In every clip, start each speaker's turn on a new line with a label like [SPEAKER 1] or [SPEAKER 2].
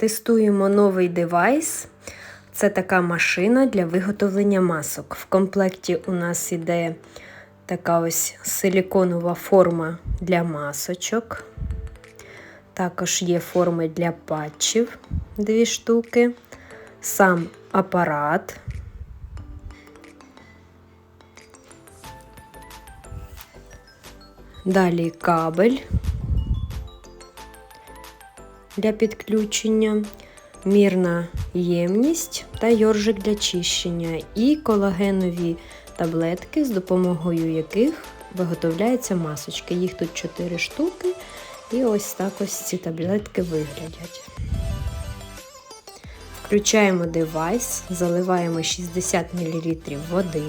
[SPEAKER 1] Тестуємо новий девайс. Це така машина для виготовлення масок. В комплекті у нас іде така ось силіконова форма для масочок. Також є форми для патчів, дві штуки, сам апарат. Далі кабель для підключення, мірна ємність та йоржик для чищення і колагенові таблетки, з допомогою яких виготовляються масочки. Їх тут 4 штуки, і ось так ось ці таблетки виглядять. Включаємо девайс, заливаємо 60 мл води.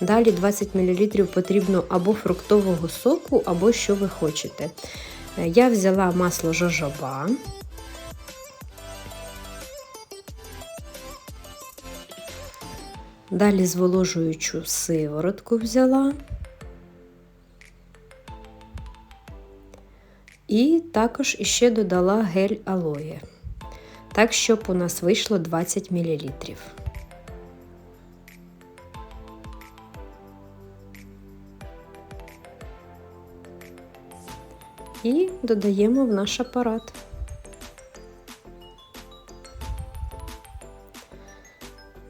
[SPEAKER 1] Далі 20 мл потрібно або фруктового соку, або що ви хочете. Я взяла масло жожоба. Далі зволожуючу сиворотку взяла. І також іще додала гель алоє. Так, щоб у нас вийшло 20 мл. І додаємо в наш апарат.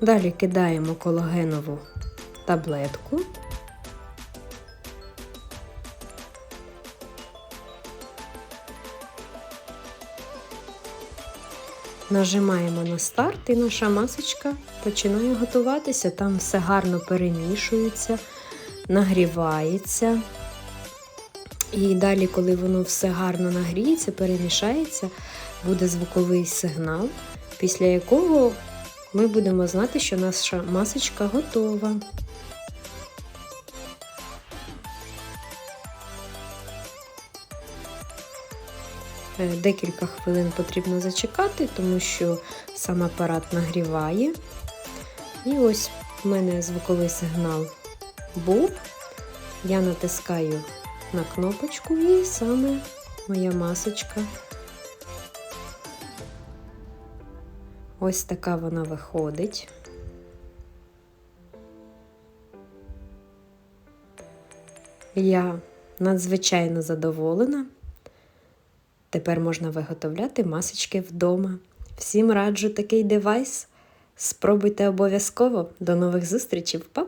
[SPEAKER 1] Далі кидаємо колагенову таблетку. Нажимаємо на старт і наша масочка починає готуватися. Там все гарно перемішується, нагрівається. І далі, коли воно все гарно нагріється, перемішається, буде звуковий сигнал, після якого ми будемо знати, що наша масочка готова. Е, декілька хвилин потрібно зачекати, тому що сам апарат нагріває. І ось у мене звуковий сигнал був. Я натискаю на кнопочку і саме моя масочка. Ось така вона виходить. Я надзвичайно задоволена. Тепер можна виготовляти масочки вдома. Всім раджу такий девайс. Спробуйте обов'язково. До нових зустрічей, Па!